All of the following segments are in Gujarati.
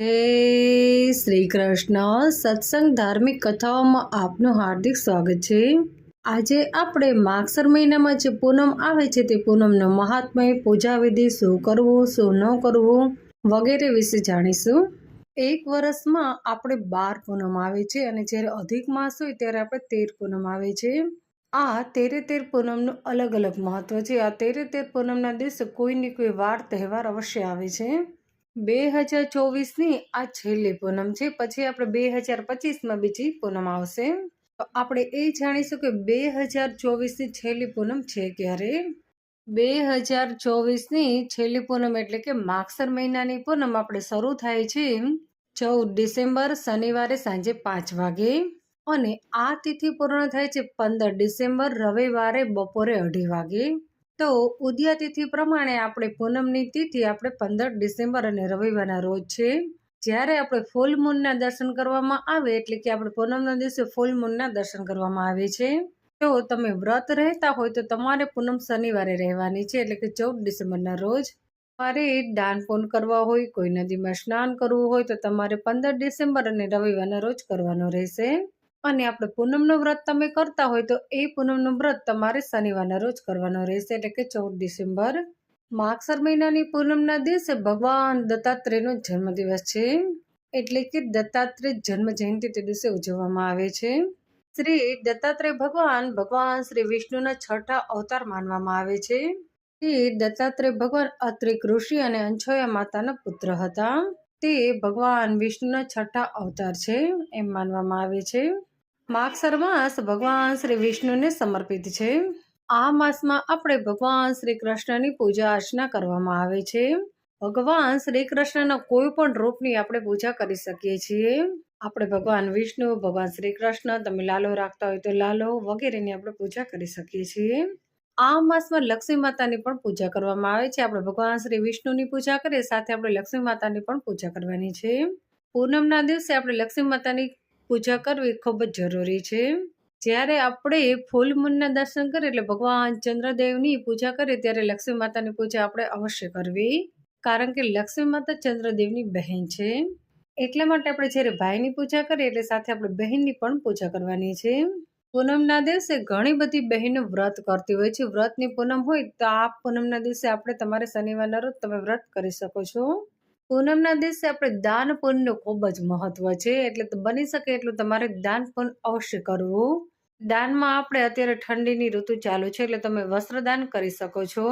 હે શ્રી કૃષ્ણ સત્સંગ ધાર્મિક કથાઓમાં આપનું હાર્દિક સ્વાગત છે. આજે આપણે માગસર મહિનામાં જે પૂનમ આવે છે તે પૂનમનો મહાત્મય પૂજા વિધિ શું કરવું, શું ન કરવું વગેરે વિશે જાણીશું. એક વર્ષમાં આપણે બાર પૂનમ આવે છે અને જ્યારે અધિક માસ હોય ત્યારે આપણે તેર પૂનમ આવે છે. આ તેરે તેર પૂનમનું અલગ અલગ મહત્વ છે. આ તેરે તેર પૂનમના દિવસે કોઈની કોઈ વાર તહેવાર અવશ્ય આવે છે. બે હજાર ચોવીસની આ છેલ્લી પૂનમ છે. પછી આપણે બે હજાર પચીસમાં બીજી પૂનમ આવશે. તો આપણે એ જાણીશું કે બે હજાર ચોવીસની છેલ્લી પૂનમ છે ક્યારે? બે હજાર ચોવીસની છેલ્લી પૂનમ એટલે કે માગસર મહિનાની પૂનમ આપણે શરૂ થાય છે ચૌદ ડિસેમ્બર, શનિવારે સાંજે પાંચ વાગે. અને આ તિથિ પૂર્ણ થાય છે પંદર ડિસેમ્બર, રવિવારે બપોરે અઢી વાગે. તો ઉદયા તિથિ પ્રમાણે આપણે પૂનમની તિથિ આપણે પંદર ડિસેમ્બર અને રવિવારના રોજ છે. જ્યારે આપણે ફૂલ મૂનના દર્શન કરવામાં આવે એટલે કે આપણે પૂનમના દિવસે ફૂલ મૂનના દર્શન કરવામાં આવે છે. તો તમે વ્રત રહેતા હોય તો તમારે પૂનમ શનિવારે રહેવાની છે એટલે કે ચૌદ ડિસેમ્બરના રોજ. તમારે દાન પૂન કરવા હોય, કોઈ નદીમાં સ્નાન કરવું હોય તો તમારે પંદર ડિસેમ્બર અને રવિવારના રોજ કરવાનો રહેશે. અને આપણે પૂનમનું વ્રત તમે કરતા હોય તો એ પૂનમનું વ્રત તમારે શનિવારના રોજ કરવાનો રહેશે. એટલે કે ચૌદ ડિસેમ્બર, માગસર મહિનાની પૂનમના દિવસે ભગવાન દત્તાત્રેયનો જન્મદિવસ છે. એટલે કે દત્તાત્રેય જન્મ જયંતિ તે દિવસે ઉજવવામાં આવે છે. શ્રી દત્તાત્રેય ભગવાન ભગવાન શ્રી વિષ્ણુના છઠ્ઠા અવતાર માનવામાં આવે છે. તે દત્તાત્રેય ભગવાન અત્રિક ઋષિ અને અંછોયા માતાના પુત્ર હતા. તે ભગવાન વિષ્ણુના છઠ્ઠા અવતાર છે એમ માનવામાં આવે છે. માગસર માસ ભગવાન શ્રી વિષ્ણુને સમર્પિત છે. આ માસમાં આપણે ભગવાન શ્રી કૃષ્ણની પૂજા અર્ચના કરવામાં આવે છે. ભગવાન શ્રી કૃષ્ણના કોઈ પણ રૂપની આપણે પૂજા કરી શકીએ છીએ. આપણે ભગવાન વિષ્ણુ, ભગવાન શ્રી કૃષ્ણ, તમે લાલો રાખતા હોય તો લાલો વગેરેની આપણે પૂજા કરી શકીએ છીએ. આ માસમાં લક્ષ્મી માતાની પણ પૂજા કરવામાં આવે છે. આપણે ભગવાન શ્રી વિષ્ણુની પૂજા કરીએ, સાથે આપણે લક્ષ્મી માતાની પણ પૂજા કરવાની છે. પૂનમના દિવસે આપણે લક્ષ્મી માતાની પૂજા કરવી ખૂબ જ જરૂરી છે. જ્યારે આપણે ફૂલ મૂનના દર્શન કરીએ એટલે ભગવાન ચંદ્રદેવની પૂજા કરીએ ત્યારે લક્ષ્મી માતાની પૂજા આપણે અવશ્ય કરવી. કારણ કે લક્ષ્મી માતા ચંદ્રદેવની બહેન છે. એટલા માટે આપણે જ્યારે ભાઈની પૂજા કરીએ એટલે સાથે આપણે બહેનની પણ પૂજા કરવાની છે. પૂનમના દિવસે ઘણી બધી બહેનો વ્રત કરતી હોય છે. વ્રતની પૂનમ હોય તો આ પૂનમના દિવસે આપણે તમારે શનિવારના રોજ તમે વ્રત કરી શકો છો. પૂનમના દિવસે આપણે દાન પુણ્યનું ખૂબ જ મહત્વ છે. એટલે બની શકે એટલું તમારે દાન પુણ્ય અવશ્ય કરવું. દાનમાં આપણે અત્યારે ઠંડીની ઋતુ ચાલુ છે એટલે તમે વસ્ત્રદાન કરી શકો છો.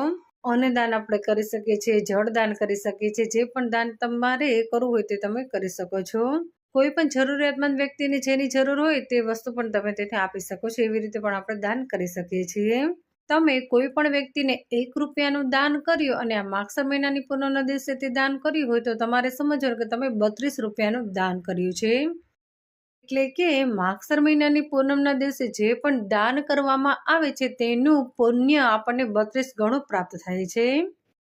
અન્નદાન આપણે કરી શકીએ છીએ, જળદાન કરી શકીએ છીએ. જે પણ દાન તમારે કરવું હોય તે તમે કરી શકો છો. કોઈ પણ જરૂરિયાતમંદ વ્યક્તિને જેની જરૂર હોય તે વસ્તુ પણ તમે તેને આપી શકો છો. એવી રીતે પણ આપણે દાન કરી શકીએ છીએ. તમે કોઈ પણ વ્યક્તિને એક રૂપિયાનું દાન કર્યું અને આ માગસર મહિનાની પૂનમના દિવસે તે દાન કર્યું હોય તો તમારે સમજવાનું કે તમે બત્રીસ રૂપિયાનું દાન કર્યું છે. એટલે કે માગસર મહિનાની પૂનમના દિવસે જે પણ દાન કરવામાં આવે છે તેનું પુણ્ય આપણને બત્રીસ ગણું પ્રાપ્ત થાય છે.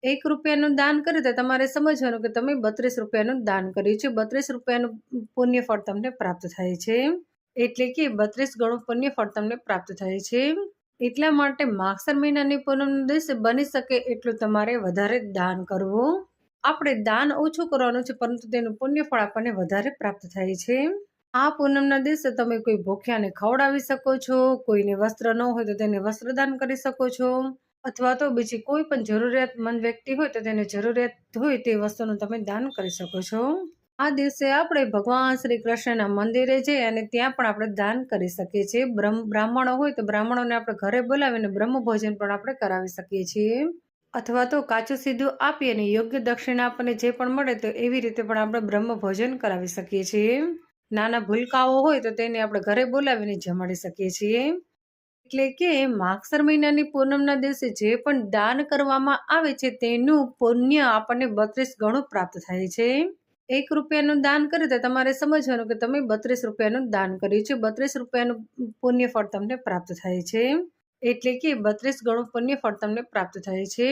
એક રૂપિયાનું દાન કર્યું તો તમારે સમજવાનું કે તમે બત્રીસ રૂપિયાનું દાન કર્યું છે. બત્રીસ રૂપિયાનું પુણ્ય ફળ તમને પ્રાપ્ત થાય છે. એટલે કે બત્રીસ ગણું પુણ્ય ફળ તમને પ્રાપ્ત થાય છે. એટલા માટે માગસર મહિનાની પૂનમના દિવસે બની શકે એટલું તમારે વધારે દાન કરવું. આપણે દાન ઓછું કરવાનું છે, પરંતુ તેનું પુણ્યફળ આપણને વધારે પ્રાપ્ત થાય છે. આ પૂનમના દિવસે તમે કોઈ ભૂખ્યાને ખવડાવી શકો છો, કોઈને વસ્ત્ર ન હોય તો તેને વસ્ત્રદાન કરી શકો છો, અથવા તો બીજી કોઈ પણ જરૂરિયાતમંદ વ્યક્તિ હોય તો તેને જરૂરિયાત હોય તે વસ્તુનું તમે દાન કરી શકો છો. આ દિવસે આપણે ભગવાન શ્રી કૃષ્ણના મંદિરે જઈ અને ત્યાં પણ આપણે દાન કરી શકીએ છીએ. બ્રહ્મ, બ્રાહ્મણો હોય તો બ્રાહ્મણોને આપણે ઘરે બોલાવીને બ્રહ્મ ભોજન પણ આપણે કરાવી શકીએ છીએ. અથવા તો કાચું સીધું આપી અને યોગ્ય દક્ષિણા આપણને જે પણ મળે તો એવી રીતે પણ આપણે બ્રહ્મ ભોજન કરાવી શકીએ છીએ. નાના ભૂલકાઓ હોય તો તેને આપણે ઘરે બોલાવીને જમાડી શકીએ છીએ. એટલે કે માગસર મહિનાની પૂનમના દિવસે જે પણ દાન કરવામાં આવે છે તેનું પુણ્ય આપણને બત્રીસ ગણું પ્રાપ્ત થાય છે. એક રૂપિયાનું દાન કર્યું તો તમારે સમજવાનું કે તમે બત્રીસ રૂપિયાનું દાન કર્યું છે. બત્રીસ રૂપિયાનું પુણ્ય ફળ તમને પ્રાપ્ત થાય છે. એટલે કે બત્રીસ ગણું પુણ્ય ફળ તમને પ્રાપ્ત થાય છે.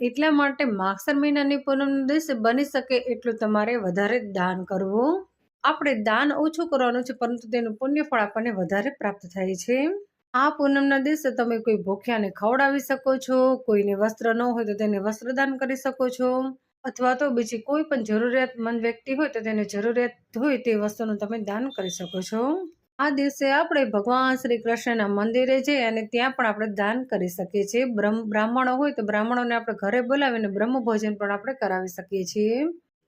એટલા માટે માગસર મહિનાની પૂનમના દિવસે બની શકે એટલું તમારે વધારે દાન કરવું. આપણે દાન ઓછું કરવાનું છે, પરંતુ તેનું પુણ્ય ફળ આપણને વધારે પ્રાપ્ત થાય છે. આ પૂનમના દિવસે તમે કોઈ ભૂખ્યાને ખવડાવી શકો છો, કોઈને વસ્ત્ર ન હોય તો તેને વસ્ત્રદાન કરી શકો છો. અથવા તો બીજી કોઈ પણ જરૂરિયાતમંદ વ્યક્તિ હોય તો તેને જરૂરિયાત હોય તે વસ્તુનું તમે દાન કરી શકો છો. આ દિવસે આપણે ભગવાન શ્રી કૃષ્ણના મંદિરે જઈ અને ત્યાં પણ આપણે દાન કરી શકીએ છીએ. બ્રહ્મ, બ્રાહ્મણો હોય તો બ્રાહ્મણોને આપણે ઘરે બોલાવીને બ્રહ્મ ભોજન પણ આપણે કરાવી શકીએ છીએ.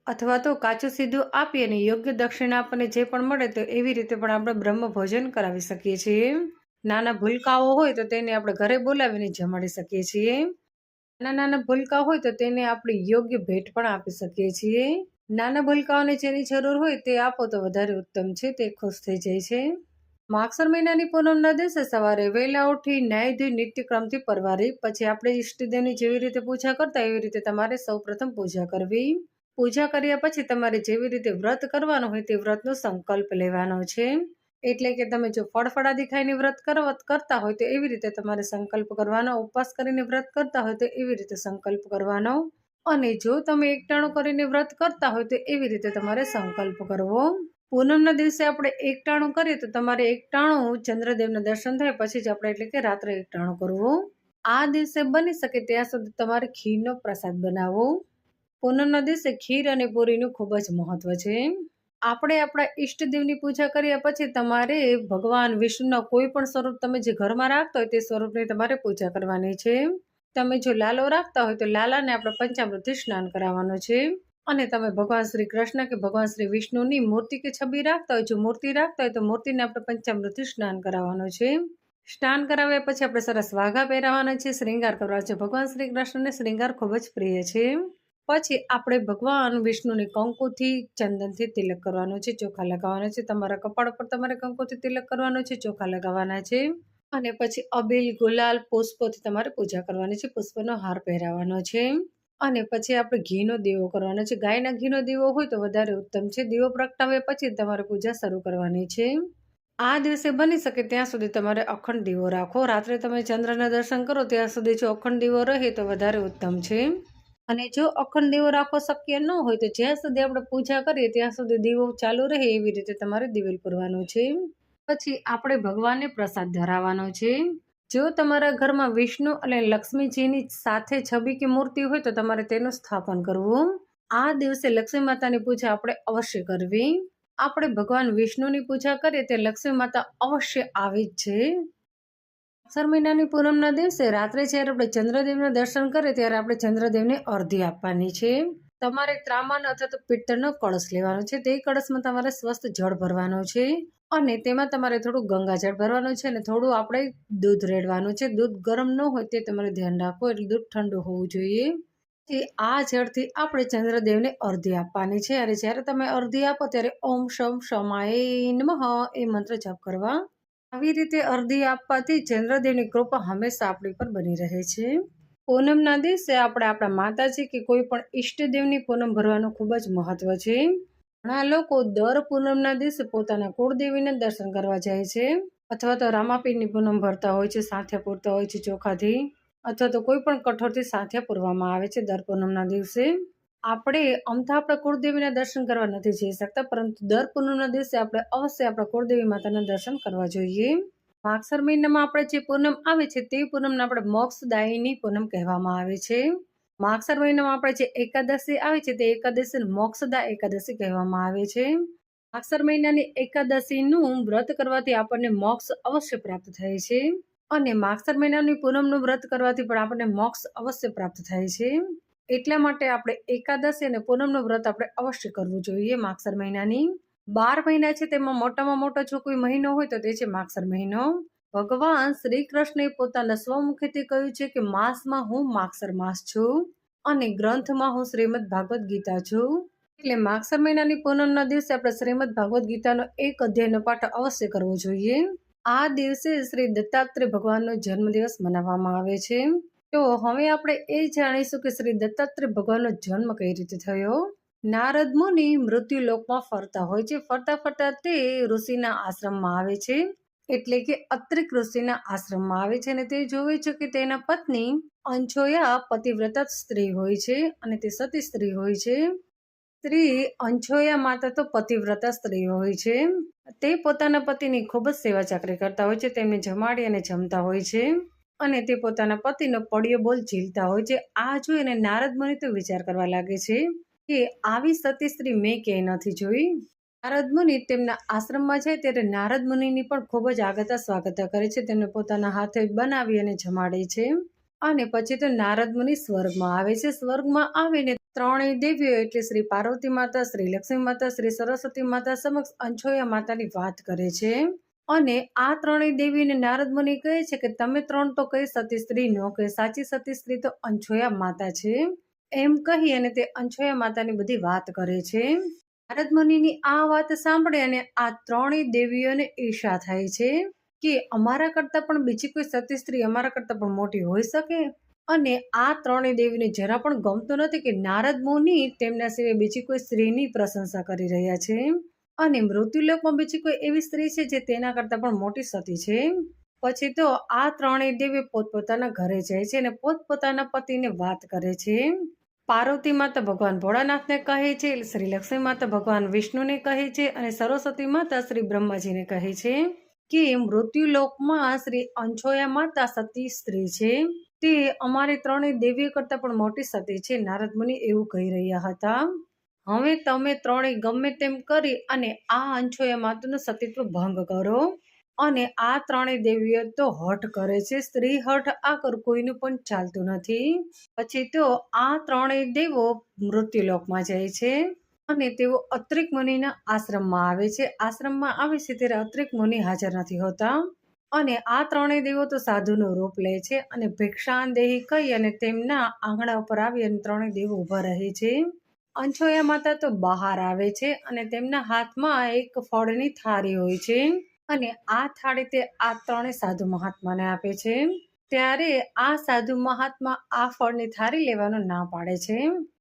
અથવા તો કાચું સીધું આપી અને યોગ્ય દક્ષિણા આપણને જે પણ મળે તો એવી રીતે પણ આપણે બ્રહ્મ ભોજન કરાવી શકીએ છીએ. નાના ભૂલકાઓ હોય તો તેને આપણે ઘરે બોલાવીને જમાડી શકીએ છીએ. નાના નાના ભૂલકા હોય તો તેને આપણે યોગ્ય ભેટ પણ આપી શકીએ છીએ. નાના ભૂલકાઓને જેની જરૂર હોય તે આપો તો વધારે ઉત્તમ છે, તે ખુશ થઈ જાય છે. માગસર મહિનાની પૂનમના દિવસે સવારે વહેલા ઉઠી ન્યાયધી નિત્યક્રમથી પરવારી, પછી આપણે ઈષ્ટદેવની જેવી રીતે પૂજા કરતા એવી રીતે તમારે સૌપ્રથમ પૂજા કરવી. પૂજા કર્યા પછી તમારે જેવી રીતે વ્રત કરવાનું હોય તે વ્રતનો સંકલ્પ લેવાનો છે. એટલે કે તમે જો ફળફળાદી ખાઈને વ્રત કરતા હોય તો એવી રીતે તમારે સંકલ્પ કરવાનો, ઉપવાસ કરીને વ્રત કરતા હોય તો એવી રીતે સંકલ્પ કરવાનો. અને જો તમે એકટાણું કરીને વ્રત કરતા હોય તો એવી રીતે તમારે સંકલ્પ કરવો. પૂનમના દિવસે આપણે એકટાણું કરીએ તો તમારે એકટાણું ચંદ્રદેવના દર્શન થાય પછી જ આપણે એટલે કે રાત્રે એકટાણું કરવું. આ દિવસે બની શકે ત્યાં સુધી તમારે ખીરનો પ્રસાદ બનાવવો. પૂનમના દિવસે ખીર અને પૂરીનું ખૂબ જ મહત્વ છે. આપણે આપણા ઈષ્ટદેવની પૂજા કર્યા પછી તમારે ભગવાન વિષ્ણુના કોઈ પણ સ્વરૂપ તમે જે ઘરમાં રાખતા હોય તે સ્વરૂપની તમારે પૂજા કરવાની છે. તમે જો લાલો રાખતા હોય તો લાલાને આપણે પંચામૃતથી સ્નાન કરાવવાનું છે. અને તમે ભગવાન શ્રી કૃષ્ણ કે ભગવાન શ્રી વિષ્ણુની મૂર્તિ કે છબી રાખતા હોય, જો મૂર્તિ રાખતા હોય તો મૂર્તિને આપણે પંચામૃતથી સ્નાન કરાવવાનું છે. સ્નાન કરાવ્યા પછી આપણે સરસ વાઘા પહેરાવાના છે. શ્રૃંગાર કરવાનો છે. ભગવાન શ્રી કૃષ્ણને શ્રૃંગાર ખૂબ જ પ્રિય છે. પછી આપણે ભગવાન વિષ્ણુની કંકુથી ચંદનથી તિલક કરવાનો છે, ચોખા લગાવવાના છે, તમારા કપાળ પર તમારે કંકુથી તિલક કરવાનો છે, ચોખા લગાવવાના છે. અને પછી અબીલ, ગુલાલ, પુષ્પોથી તમારે પૂજા કરવાની છે, પુષ્પનો હાર પહેરાવાનો છે. અને પછી આપણે ઘીનો દીવો કરવાનો છે. ગાયના ઘીનો દીવો હોય તો વધારે ઉત્તમ છે. દીવો પ્રગટાવ્યા પછી તમારે પૂજા શરૂ કરવાની છે. આ દિવસે બની શકે ત્યાં સુધી તમારે અખંડ દીવો રાખો. રાત્રે તમે ચંદ્રના દર્શન કરો, ત્યાં સુધી જો અખંડ દીવો રહે તો વધારે ઉત્તમ છે. અને જો અખંડ દીવો રાખવો શક્ય ન હોય તો જ્યાં સુધી આપણે પૂજા કરીએ ત્યાં સુધી દીવો ચાલુ રહે એવી રીતે તમારે દિવેલ પૂરવાનું છે. પછી આપણે ભગવાનને પ્રસાદ ધરાવવાનો છે. જો તમારા ઘરમાં વિષ્ણુ અને લક્ષ્મીજીની સાથે છબી કે મૂર્તિ હોય તો તમારે તેનું સ્થાપન કરવું. આ દિવસે લક્ષ્મી માતાની પૂજા આપણે અવશ્ય કરવી. આપણે ભગવાન વિષ્ણુની પૂજા કરીએ તે લક્ષ્મી માતા અવશ્ય આવી જ છે. અક્ષર મહિનાની પૂનમના દિવસે રાત્રે જ્યારે આપણે ચંદ્રદેવના દર્શન કરીએ ત્યારે આપણે ચંદ્રદેવને અર્ધી આપવાની છે. તમારે ત્રામાન અથવા તો પિત્તળનો કળશ લેવાનો છે. તે કળશમાં તમારે સ્વસ્થ જળ ભરવાનો છે અને તેમાં તમારે થોડું ગંગાજળ ભરવાનું છે અને થોડું આપણે દૂધ રેડવાનું છે. દૂધ ગરમ ન હોય તે તમારે ધ્યાન રાખો એટલે દૂધ ઠંડુ હોવું જોઈએ. એ આ જળથી આપણે ચંદ્રદેવને અર્ધી આપવાની છે. અને જ્યારે તમે અર્ધી આપો ત્યારે ઓમ શમ શમાય નમઃ એ મંત્ર જપ કરવા આવી રીતે અરધી આપવાથી ચંદ્રદેવની કૃપા હંમેશા આપણી પર બની રહે છે. પૂનમના દિવસે આપણે આપણા માતાજી કે કોઈ પણ ઈષ્ટદેવની પૂનમ ભરવાનું ખૂબ જ મહત્વ છે. ઘણા લોકો દર પૂનમના દિવસે પોતાના કુળદેવીને દર્શન કરવા જાય છે અથવા તો રામાપીરની પૂનમ ભરતા હોય છે સાથિયા પૂરતા હોય છે ચોખાથી અથવા તો કોઈ પણ કઠોરથી સાથિયા પૂરવામાં આવે છે દર પૂનમના દિવસે. આપણે અમથા આપણા કુળદેવીના દર્શન કરવા નથી જઈ શકતા, પરંતુ દર પૂનમના દિવસે આપણે અવશ્ય આપણા કુળદેવી માતાના દર્શન કરવા જોઈએ. માગસર મહિનામાં આપણે જે પૂનમ આવે છે તે પૂનમને આપણે મોક્ષદાયીની પૂનમ કહેવામાં આવે છે. માગસર મહિનામાં આપણે જે એકાદશી આવે છે તે એકાદશી મોક્ષદા એકાદશી કહેવામાં આવે છે. માગસર મહિનાની એકાદશીનું વ્રત કરવાથી આપણને મોક્ષ અવશ્ય પ્રાપ્ત થાય છે. અને માગસર મહિનાની પૂનમનું વ્રત કરવાથી પણ આપણને મોક્ષ અવશ્ય પ્રાપ્ત થાય છે. એટલા માટે આપણે એકાદશી અને પૂનમનું વ્રત આપણે અવશ્ય કરવું જોઈએ માગસર મહિનાની. બાર મહિના છે તેમાં મોટામાં મોટો જો કોઈ મહિનો હોય તો તે છે માગસર મહિનો. ભગવાન શ્રી કૃષ્ણએ પોતાના સ્વમુખેથી કહ્યું છે કે માસમાં હું માગસર માસ છું અને ગ્રંથમાં હું શ્રીમદ ભાગવત ગીતા છું. એટલે માગસર મહિનાની પૂનમના દિવસે આપણે શ્રીમદ ભાગવત ગીતાનો એક અધ્યાયનો પાઠ અવશ્ય કરવો જોઈએ. આ દિવસે શ્રી દત્તાત્રેય ભગવાનનો જન્મદિવસ મનાવવામાં આવે છે. તો હવે આપણે એ જાણીશું કે શ્રી દત્તાત્રેય ભગવાનનો જન્મ કઈ રીતે થયો? નારદ મુનિ મૃત્યુ લોકમાં ફરતા હોય છે. ફરતા ફરતા તે ઋષિના આશ્રમમાં આવે છે. એટલે કે અત્રિક ઋષિના આશ્રમમાં આવે છે અને તે જોવે છે કે તેના પત્ની અંછોયા પતિવ્રતા સ્ત્રી હોય છે અને તે સતી સ્ત્રી હોય છે. સ્ત્રી અંછોયા માતા તો પતિવ્રતા સ્ત્રી હોય છે. તે પોતાના પતિની ખૂબ જ સેવા ચાકરી કરતા હોય છે. તેમને જમાડી અને જમતા હોય છે. અને તે પોતાના પતિનો પડ્યો બોલ ઝીલતા હોય છે. આ જોઈને નારદ મુનિ તો વિચાર કરવા લાગે છે કે આવી સતી સ્ત્રી મેં ક્યાંય નથી જોઈ. નારદ મુનિ તેમના આશ્રમમાં જાય ત્યારે નારદ મુનિની પણ ખૂબ જ આગતા સ્વાગતા કરે છે. તેમને પોતાના હાથે બનાવી અને જમાડે છે. અને પછી તો નારદ મુનિ સ્વર્ગમાં આવે છે. સ્વર્ગમાં આવીને ત્રણેય દેવીઓ એટલે શ્રી પાર્વતી માતા, શ્રી લક્ષ્મી માતા, શ્રી સરસ્વતી માતા સમક્ષ અંછોયા માતાની વાત કરે છે. અને આ ત્રણેય દેવીને નારદ મુનિ કહે છે કે તમે ત્રણ તો કઈ સતી સ્ત્રી ન કહે, સાચી સતી સ્ત્રી તો અંછોયા માતા છે. એમ કહી અને તે અંછોયા માતાની બધી વાત કરે છે. નારદ મુનિની આ વાત સાંભળે અને આ ત્રણેય દેવીઓને ઈર્ષા થાય છે કે અમારા કરતાં પણ બીજી કોઈ સતી સ્ત્રી અમારા કરતાં પણ મોટી હોઈ શકે? અને આ ત્રણેય દેવીને જરા પણ ગમતું નથી કે નારદ મુનિ તેમના સિવાય બીજી કોઈ સ્ત્રીની પ્રશંસા કરી રહ્યા છે. અને મૃત્યુલોકમાં બીજી કોઈ એવી સ્ત્રી છે જે તેના કરતાં પણ મોટી સતી છે? પછી તો આ ત્રણેય દેવી પોતપોતાના ઘરે જાય છે અને પોતપોતાના પતિને વાત કરે છે. પાર્વતી માતા ભગવાન ભોળાનાથને કહે છે, શ્રી લક્ષ્મી માતા ભગવાન વિષ્ણુને કહે છે અને સરસ્વતી માતા શ્રી બ્રહ્માજીને કહે છે કે મૃત્યુલોકમાં શ્રી અંછોયા માતા સતી સ્ત્રી છે. તે અમારી ત્રણેય દેવીઓ કરતાં પણ મોટી સતી છે. નારદ મુનિ એવું કહી રહ્યા હતા. હવે તમે ત્રણેય ગમે તેમ કરી અને આ અંછોયા માતાનું સતીત્વ ભંગ કરો. અને આ ત્રણેય દેવીઓ તો હઠ કરે છે. સ્ત્રી હઠ આ કર કોઈનું પણ ચાલતું નથી. પછી તો આ ત્રણેય દેવો મૃત્યુલોકમાં જાય છે. અને તેઓ અત્રિક મુનિના આશ્રમમાં આવે છે. આશ્રમમાં આવે છે ત્યારે અત્રિક મુનિ હાજર નથી હોતા. અને આ ત્રણેય દેવો તો સાધુનું રૂપ લે છે અને ભિક્ષાન દેહી કહી અને તેમના આંગણા ઉપર આવી અને ત્રણેય દેવો ઊભા રહે છે. અંછોયા માતા તો બહાર આવે છે અને તેમના હાથમાં એક ફળની થાળી હોય છે અને આ થાળી તે આ ત્રણેય સાધુ મહાત્માને આપે છે. ત્યારે આ સાધુ મહાત્મા આ ફળની થાળી લેવાનું ના પાડે છે.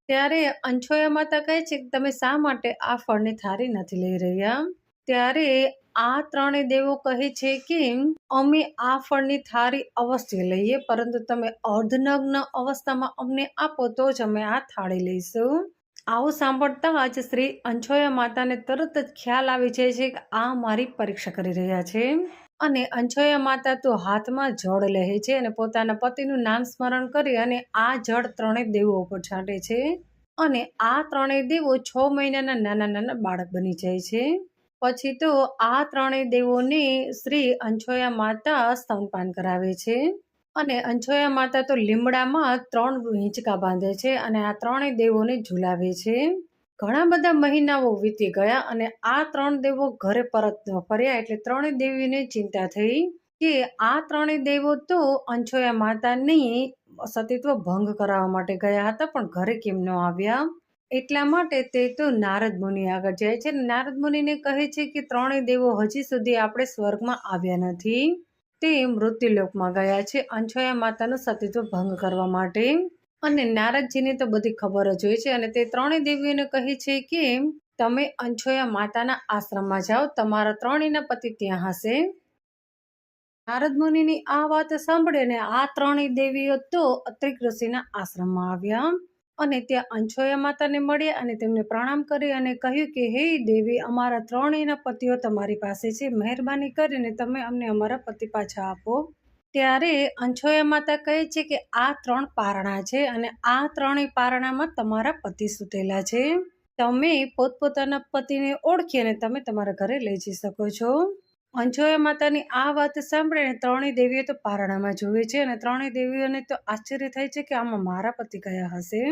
ત્યારે અંછોયા માતા કહે છે કે, તમે શા માટે આ ફળની થાળી નથી લઈ રહ્યા? ત્યારે આ ત્રણેય દેવો કહે છે કે, અમે આ ફળની થાળી અવશ્ય લઈએ, પરંતુ તમે અર્ધનગ્ન અવસ્થામાં અમને આપો તો જ અમે આ થાળી લઈશું. આવું સાંભળતા જ શ્રી અંછોયા માતાને તરત જ ખ્યાલ આવી જાય છે કે આ મારી પરીક્ષા કરી રહ્યા છે. અને અંછોયા માતા તો હાથમાં જળ લે છે અને પોતાના પતિનું નામ સ્મરણ કરી અને આ જળ ત્રણેય દેવો ઉપર છાંટે છે. અને આ ત્રણેય દેવો છ મહિનાના નાના નાના બાળક બની જાય છે. પછી તો આ ત્રણેય દેવોને શ્રી અંછોયા માતા સ્તનપાન કરાવે છે. અને અંછોયા માતા તો લીમડામાં ત્રણ હિંચકા બાંધે છે અને આ ત્રણેય દેવોને ઝુલાવે છે. ઘણા બધા મહિનાઓ વીતી ગયા અને આ ત્રણ દેવો ઘરે પરત ફર્યા એટલે ત્રણેય દેવીને ચિંતા થઈ કે આ ત્રણેય દેવો તો અંછોયા માતાની સતીત્વ ભંગ કરાવવા માટે ગયા હતા પણ ઘરે કેમ ન આવ્યા? એટલા માટે તે તો નારદ મુનિ આગળ જાય છે નારદ મુનિને કહે છે કે ત્રણેય દેવો હજી સુધી આપણે સ્વર્ગમાં આવ્યા નથી. તે મૃત્યુલોકમાં ગયા છે. અંછોયા માતાનું સતીત્વ ભંગ કરવા માટે. અને નારદજીને તો બધી ખબર જ હોય છે. અને તે ત્રણેય દેવીઓને કહે છે કે, તમે અંછોયા માતાના આશ્રમમાં જાઓ. તમારા ત્રણેયના પતિ ત્યાં હશે. નારદ મુનિની આ વાત સાંભળીને આ ત્રણેય દેવીઓ તો અત્રિક ઋષિના આશ્રમમાં આવ્યા. અને ત્યાં અંછોયા માતાને મળ્યા અને તેમને પ્રણામ કરી અને કહ્યું કે, હે દેવી, અમારા ત્રણેયના પતિઓ તમારી પાસે છે. મહેરબાની કરીને તમે અમને અમારા પતિ પાછા આપો. ત્યારે અંછોયા માતા કહે છે કે, આ ત્રણ પારણા છે અને આ ત્રણેય પારણામાં તમારા પતિ સૂતેલા છે. તમે પોતપોતાના પતિને ઓળખી અને તમે તમારા ઘરે લઈ જઈ શકો છો. અંછોયા માતાની આ વાત સાંભળીને ત્રણેય દેવીઓ તો પારણામાં જુએ છે અને ત્રણેય દેવીઓને તો આશ્ચર્ય થાય છે કે આમાં મારા પતિ કયા હશે?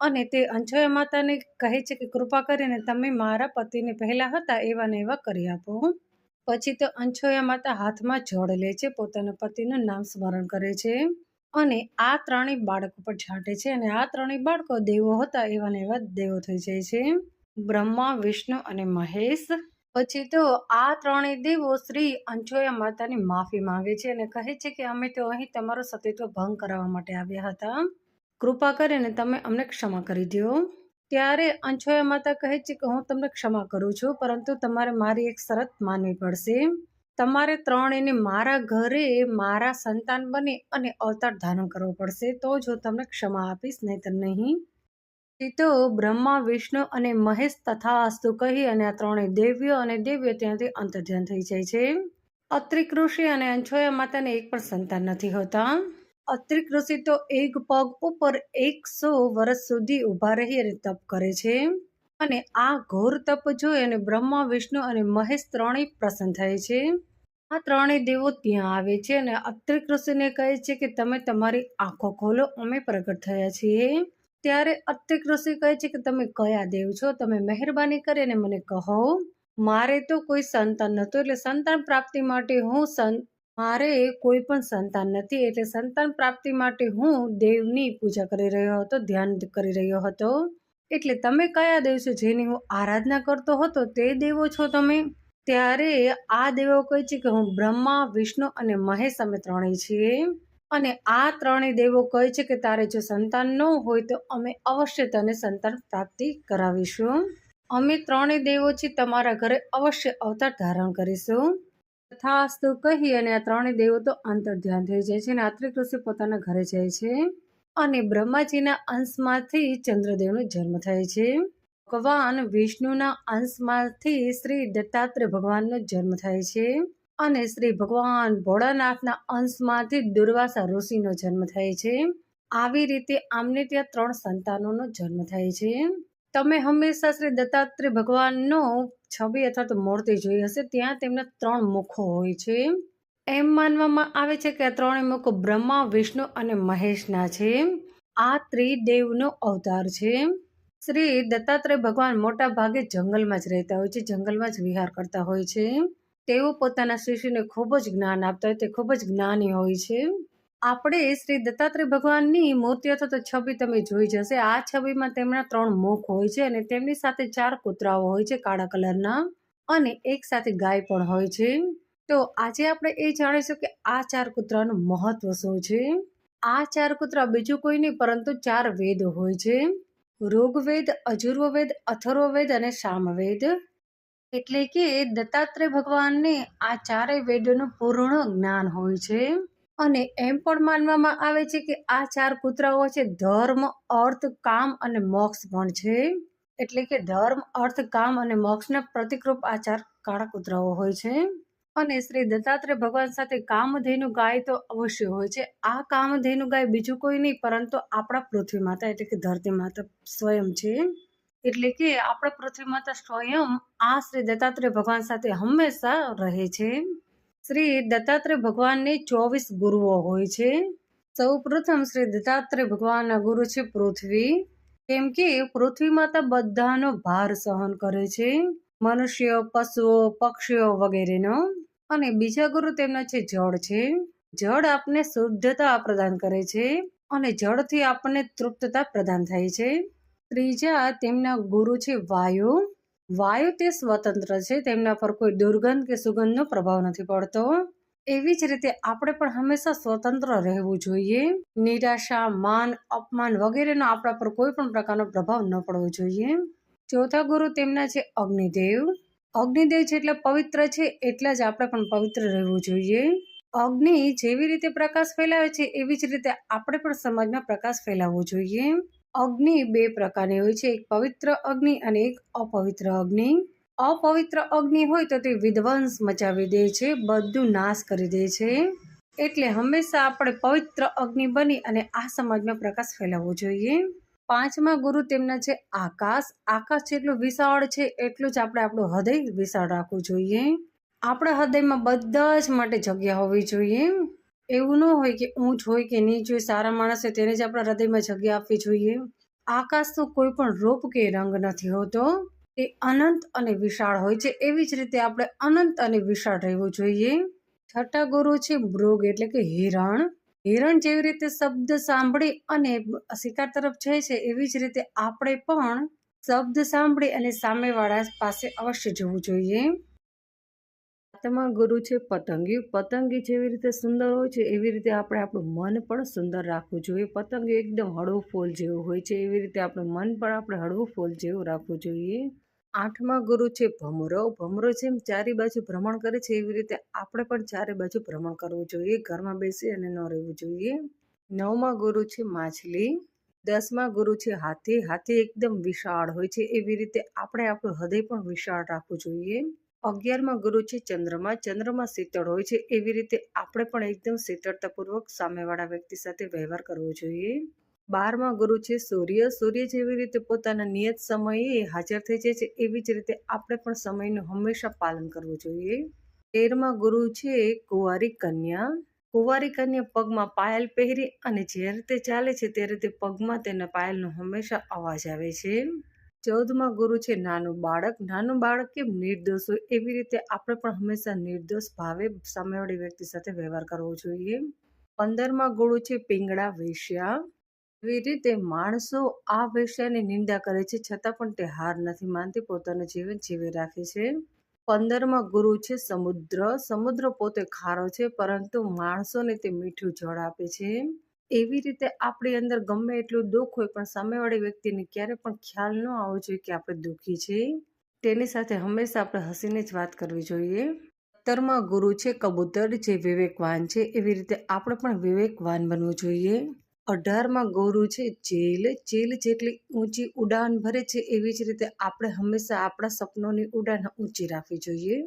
અને તે અંછોયા માતાને કહે છે કે કૃપા કરીને તમે મારા પતિને પહેલા હતા એવા ને એવા કરી આપો. પછી તો અંછોયા માતા હાથમાં જળ લે છે, પોતાના પતિનું નામ સ્મરણ કરે છે અને આ ત્રણેય બાળકો પર છાંટે છે અને આ ત્રણેય બાળકો દેવો હતા એવા ને એવા દેવો થઈ જાય છે. બ્રહ્મા, વિષ્ણુ અને મહેશ પછી તો આ ત્રણેય દેવો શ્રી અંછોયા માતાની માફી માંગે છે અને કહે છે કે અમે તો અહીં તમારો સતીત્વ ભંગ કરાવવા માટે આવ્યા હતા. કૃપા કરીને તમે અમને ક્ષમા કરી દો ત્યારે અંછોયા માતા કહે છે કે હું તમને ક્ષમા કરું છું, પરંતુ તમારે મારી એક શરત માનવી પડશે. તમારે ત્રણેયને મારા ઘરે મારા સંતાન બને અને અવતાર ધારણ કરવો પડશે, તો જ હું તમને ક્ષમા આપીશ, નહીતર નહીં. તો બ્રહ્મા, વિષ્ણુ અને મહેશ તથા અસ્તુ કહી અને આ ત્રણેય દેવીઓ અને દેવીઓ ત્યાંથી અંતર્ધ્યાન થઈ જાય છે. અત્રિક ઋષિ અને અંછોયા માતાને એક પણ સંતાન નથી હોતા. અત્રિક ઋષિ તો એક પગ ઉપર એકસો વર્ષ સુધી ઊભા રહી અને તપ કરે છે. અને આ ઘોર તપ જોઈ અને બ્રહ્મા, વિષ્ણુ અને મહેશ ત્રણેય પ્રસન્ન થાય છે. આ ત્રણેય દેવો ત્યાં આવે છે અને અત્રિક ઋષિને કહે છે કે તમે તમારી આંખો ખોલો, અમે પ્રગટ થયા છીએ. ત્યારે અત્યક ઋષિ કહે છે કે તમે કયા દેવ છો? તમે મહેરબાની કરીને મને કહો. મારે તો કોઈ સંતાન નહોતું, એટલે સંતાન પ્રાપ્તિ માટે હું સં, મારે કોઈ પણ સંતાન નથી, એટલે સંતાન પ્રાપ્તિ માટે હું દેવની પૂજા કરી રહ્યો હતો, ધ્યાન કરી રહ્યો હતો. એટલે તમે કયા દેવ છો? જેની હું આરાધના કરતો હતો, તે દેવો છો તમે? ત્યારે આ દેવો કહે છે કે હું બ્રહ્મા, વિષ્ણુ અને મહેશ અમે ત્રણેય છીએ. અને આ ત્રણેય દેવો કહે છે કે તારે જો સંતાન ન હોય તો અમે અવશ્ય તને સંતાન પ્રાપ્તિ કરાવીશું. અમે ત્રણેય દેવો છીએ તમારા ઘરે અવશ્ય અવતાર ધારણ કરીશું. તથાસ્તુ કહી અને આ ત્રણેય દેવો તો અંતર ધ્યાન થઈ જાય છે અને આત્રિક ઋષિ પોતાના ઘરે જાય છે. અને બ્રહ્માજીના અંશમાંથી ચંદ્રદેવનો જન્મ થાય છે. ભગવાન વિષ્ણુના અંશમાંથી શ્રી દત્તાત્રેય ભગવાનનો જન્મ થાય છે. અને શ્રી ભગવાન ભોળાનાથના અંશમાંથી દુર્વાસા ઋષિનો જન્મ થાય છે. આવી રીતે આમને ત્યાં ત્રણ સંતાનોનો જન્મ થાય છે. તમે હંમેશા શ્રી દત્તાત્રેય ભગવાનનો છબી અથવા તો મૂર્તિ જોઈ હશે, ત્યાં તેમના ત્રણ મુખો હોય છે. એમ માનવામાં આવે છે કે આ ત્રણેય મુખો બ્રહ્મા, વિષ્ણુ અને મહેશના છે. આ ત્રિદેવનો અવતાર છે. શ્રી દત્તાત્રેય ભગવાન મોટા ભાગે જંગલમાં જ રહેતા હોય છે, જંગલમાં જ વિહાર કરતા હોય છે. તેઓ પોતાના શિષ્યને ખૂબ જ જ્ઞાન આપતા હોય, તે ખૂબ જ જ્ઞાની હોય છે. આપણે શ્રી દત્તાત્રેય ભગવાનની મૂર્તિ અથવા તો છબી તમે જોઈ જશે. આ છબીમાં તેમના ત્રણ મુખ હોય છે અને તેમની સાથે ચાર કૂતરાઓ હોય છે કાળા કલરના અને એક સાથે ગાય પણ હોય છે. તો આજે આપણે એ જાણીશું કે આ ચાર કૂતરાનું મહત્વ શું છે. આ ચાર કૂતરા બીજું કોઈ નહીં, પરંતુ ચાર વેદ હોય છે. ઋગ્વેદ અજુર્વવેદ અથર્વવેદ અને સામવેદ. એટલે કે દત્તાત્રેય ભગવાનને આ ચારેય વેદોનું પૂર્ણ જ્ઞાન હોય છે. અને એમ પણ માનવામાં આવે છે કે આ ચાર કૂતરાઓ છે, ધર્મ, અર્થ, કામ અને મોક્ષ પણ છે. એટલે કે ધર્મ, અર્થ, કામ અને મોક્ષના પ્રતિકરૂપ આ ચાર કાળા કૂતરાઓ હોય છે. અને શ્રી દત્તાત્રેય ભગવાન સાથે કામધેનુ ગાય તો અવશ્ય હોય છે. આ કામધેનુ ગાય બીજું કોઈ નહીં, પરંતુ આપણા પૃથ્વી માતા એટલે કે ધરતી માતા સ્વયં છે. એટલે કે આપણા પૃથ્વી માતા સ્વયં આ શ્રી દત્તાત્રેય ભગવાન સાથે હંમેશા રહે છે. શ્રી દત્તાત્રેય ભગવાનને ચોવીસ ગુરુઓ હોય છે. સૌ પ્રથમ શ્રી દત્તાત્રેય ભગવાનના ગુરુ છે પૃથ્વી. કેમ કે પૃથ્વી માતા બધાનો ભાર સહન કરે છે. મનુષ્ય, પશુઓ, પક્ષીઓ વગેરેનો. અને બીજા ગુરુ તેમના છે જળ છે. જળ આપને શુદ્ધતા પ્રદાન કરે છે અને જળથી આપણને તૃપ્તતા પ્રદાન થાય છે. ત્રીજા તેમના ગુરુ છે વાયુ. વાયુ તે સ્વતંત્ર છે, તેમના પર કોઈ દુર્ગંધ કે સુગંધનો પ્રભાવ નથી પડતો. એવી જ રીતે આપણે પણ હંમેશા સ્વતંત્ર રહેવું જોઈએ. નિરાશા, માન, અપમાન વગેરેનો આપણા પર કોઈ પણ પ્રકારનો પ્રભાવ ન પડવો જોઈએ. ચોથા ગુરુ તેમના છે અગ્નિદેવ. અગ્નિદેવ જેટલા પવિત્ર છે, એટલા જ આપણે પણ પવિત્ર રહેવું જોઈએ. અગ્નિ જેવી રીતે પ્રકાશ ફેલાવે છે, એવી જ રીતે આપણે પણ સમાજમાં પ્રકાશ ફેલાવવો જોઈએ. અગ્નિ બે પ્રકારની હોય છે, એક પવિત્ર અગ્નિ અને એક અપવિત્ર અગ્નિ. અપવિત્ર અગ્નિ હોય તો તે વિધ્વંસ મચાવી દે છે, બધું નાશ કરી દે છે. એટલે હંમેશા આપણે પવિત્ર અગ્નિ બની અને આ સમાજમાં પ્રકાશ ફેલાવવો જોઈએ. પાંચમા ગુરુ તેમના છે આકાશ. આકાશ જેટલું વિશાળ છે, એટલું જ આપણે આપણું હૃદય વિશાળ રાખવું જોઈએ. આપણા હૃદયમાં બધા જ માટે જગ્યા હોવી જોઈએ. એવું ન હોય કે ઊંચ હોય કે નીચ હોય સારા માણસ હોય તેને જ આપણા હૃદયમાં જગ્યા આપવી જોઈએ. આકાશ તો કોઈ પણ રૂપ કે રંગ નથી હોતો. તે અનંત અને વિશાળ હોય છે. એવી જ રીતે આપણે અનંત અને વિશાળ રહેવું જોઈએ. છઠ્ઠા ગુરુ છે મૃગ એટલે કે હિરણ. હિરણ જેવી રીતે શબ્દ સાંભળી અને શિકાર તરફ જાય છે, એવી જ રીતે આપણે પણ શબ્દ સાંભળી અને સામેવાળા પાસે અવશ્ય જવું જોઈએ. સાતમા ગુરુ છે પતંગી. પતંગી જેવી રીતે સુંદર હોય છે, એવી રીતે આપણે આપણું મન પણ સુંદર રાખવું જોઈએ. પતંગી એકદમ હળવું ફૂલ જેવું હોય છે, એવી રીતે આપણું મન પણ આપણે હળવું ફૂલ જેવું રાખવું જોઈએ. આઠમા ગુરુ છે ભમરો. ભમરો જેમ ચારે બાજુ ભ્રમણ કરે છે, એવી રીતે આપણે પણ ચારે બાજુ ભ્રમણ કરવું જોઈએ. ઘરમાં બેસી અને ન રહેવું જોઈએ. નવમા ગુરુ છે માછલી. દસમા ગુરુ છે હાથી. હાથી એકદમ વિશાળ હોય છે, એવી રીતે આપણે આપણું હૃદય પણ વિશાળ રાખવું જોઈએ. અગિયારમાં ગુરુ છે, ચંદ્રમાં. ચંદ્રમાં શીતળ હોય છે. એવી રીતે આપણે પણ એકદમ શીતળતાપૂર્વક સામેવાળા વ્યક્તિ સાથે વ્યવહાર કરવો જોઈએ. બારમાં ગુરુ છે, સૂર્ય. સૂર્ય જેવી રીતે પોતાના નિયત સમયે હાજર થઈ જાય છે, એવી જ રીતે આપણે પણ સમયનું હંમેશા પાલન કરવું જોઈએ. તેરમાં ગુરુ છે, કુંવારી કન્યા. કુંવારી કન્યા પગમાં પાયલ પહેરી અને જ્યારે તે ચાલે છે, તે પગમાં તેના પાયલનો હંમેશા અવાજ આવે છે. ચૌદમાં ગુરુ છે, નાનું બાળક. નાનું બાળક કેમ નિર્દોષ હોય? એવી રીતે આપણે પણ હંમેશા નિર્દોષ ભાવે સામેવાળી વ્યક્તિ સાથે વ્યવહાર કરવો જોઈએ. પંદરમાં ગુરુ છે, પિંગળા વેશ્યા. એવી રીતે માણસો આ વેશ્યાની નિંદા કરે છે, છતાં પણ તે હાર નથી માનતી, પોતાનું જીવન જીવી રાખે છે. પંદરમાં ગુરુ છે, સમુદ્ર. સમુદ્ર પોતે ખારો છે, પરંતુ માણસોને તે મીઠું જળ આપે છે. એવી રીતે આપણી અંદર ગમે એટલું દુઃખ હોય, પણ સામેવાળી વ્યક્તિને ક્યારે પણ ખ્યાલ ન આવવો જોઈએ કે આપણે દુઃખી છીએ તેની સાથે હંમેશા આપણે હસીને જ વાત કરવી જોઈએ. સત્તરમાં ગુરુ છે, કબૂતર જે વિવેકવાન છે, એવી રીતે આપણે પણ વિવેકવાન બનવું જોઈએ. અઢારમાં ગુરુ છે, જેલ. જેલ જેટલી ઊંચી ઉડાન ભરે છે, એવી જ રીતે આપણે હંમેશા આપણા સપનોની ઉડાન ઊંચી રાખવી જોઈએ.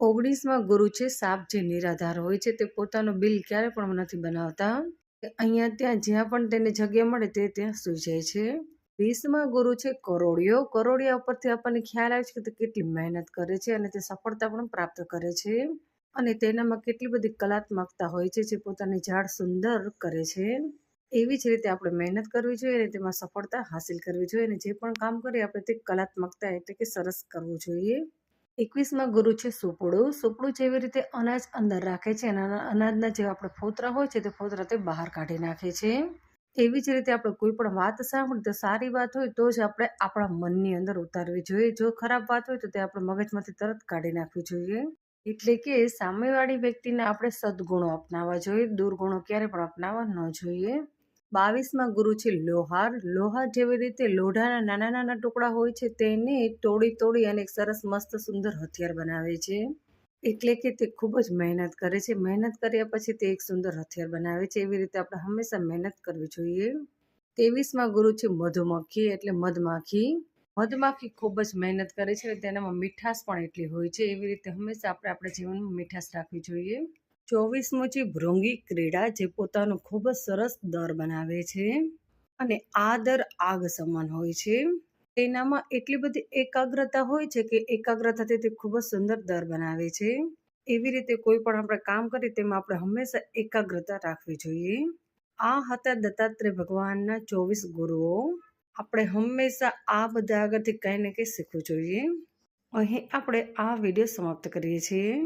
ઓગણીસમાં ગુરુ છે, સાપ જે નિરાધાર હોય છે, તે પોતાનો બિલ ક્યારે પણ નથી બનાવતા. અહીંયા ત્યાં જ્યાં પણ તેને જગ્યા મળે તે ત્યાં સૂઈ જાય છે. વીસમાં ગુરુ છે કરોડિયો. કરોડિયા ઉપરથી આપણને ખ્યાલ આવે છે કે તે કેટલી મહેનત કરે છે અને તે સફળતા પણ પ્રાપ્ત કરે છે. અને તેનામાં કેટલી બધી કલાત્મકતા હોય છે જે પોતાની ઝાડ સુંદર કરે છે. એવી જ રીતે આપણે મહેનત કરવી જોઈએ અને તેમાં સફળતા હાંસિલ કરવી જોઈએ અને જે પણ કામ કરીએ આપણે તે કલાત્મકતા એટલે કે સરસ કરવું જોઈએ. એકવીસમાં ગુરુ છે સુપડું. સુપડું જેવી રીતે અનાજ અંદર રાખે છે અને અનાજના જે આપણે ફોતરા હોય છે તે ફોતરા તે બહાર કાઢી નાખે છે. એવી જ રીતે આપણે કોઈ પણ વાત સાંભળી તો સારી વાત હોય તો જ આપણે આપણા મનની અંદર ઉતારવી જોઈએ. જો ખરાબ વાત હોય તો તે આપણે મગજમાંથી તરત કાઢી નાખવી જોઈએ. એટલે કે સામેવાળી વ્યક્તિને આપણે સદગુણો અપનાવવા જોઈએ. દુર્ગુણો ક્યારે પણ અપનાવવા ન જોઈએ. બાવીસમાં ગુરુ છે લોહાર લોહાર જેવી રીતે લોઢાના નાના નાના ટુકડા હોય છે, તેને તોડી તોડી અને સરસ મસ્ત સુંદર હથિયાર બનાવે છે. એટલે કે તે ખૂબ જ મહેનત કરે છે. મહેનત કર્યા પછી તે એક સુંદર હથિયાર બનાવે છે. એવી રીતે આપણે હંમેશા મહેનત કરવી જોઈએ. ત્રેવીસમાં ગુરુ છે મધુમક્ખી એટલે મધમાખી. મધમાખી ખૂબ જ મહેનત કરે છે તેનામાં મીઠાશ પણ એટલી હોય છે. એવી રીતે હંમેશા આપણે આપણા જીવનમાં મીઠાશ રાખવી જોઈએ. ચોવીસમો છે ભૃંગી ક્રીડા જે પોતાનો ખૂબ જ સરસ દર બનાવે છે અને આ દર આગ સમાન હોય છે. તેનામાં એટલી બધી એકાગ્રતા હોય છે કે એકાગ્રતાથી તે ખૂબ જ સુંદર દર બનાવે છે. એવી રીતે કોઈ પણ આપણે કામ કરીએ તેમાં આપણે હંમેશા એકાગ્રતા રાખવી જોઈએ. આ હતા દત્તાત્રેય ભગવાનના ચોવીસ ગુરુઓ. આપણે હંમેશા આ બધા આગળથી કંઈ ને કંઈ શીખવું જોઈએ. અહીં આપણે આ વીડિયો સમાપ્ત કરીએ છીએ.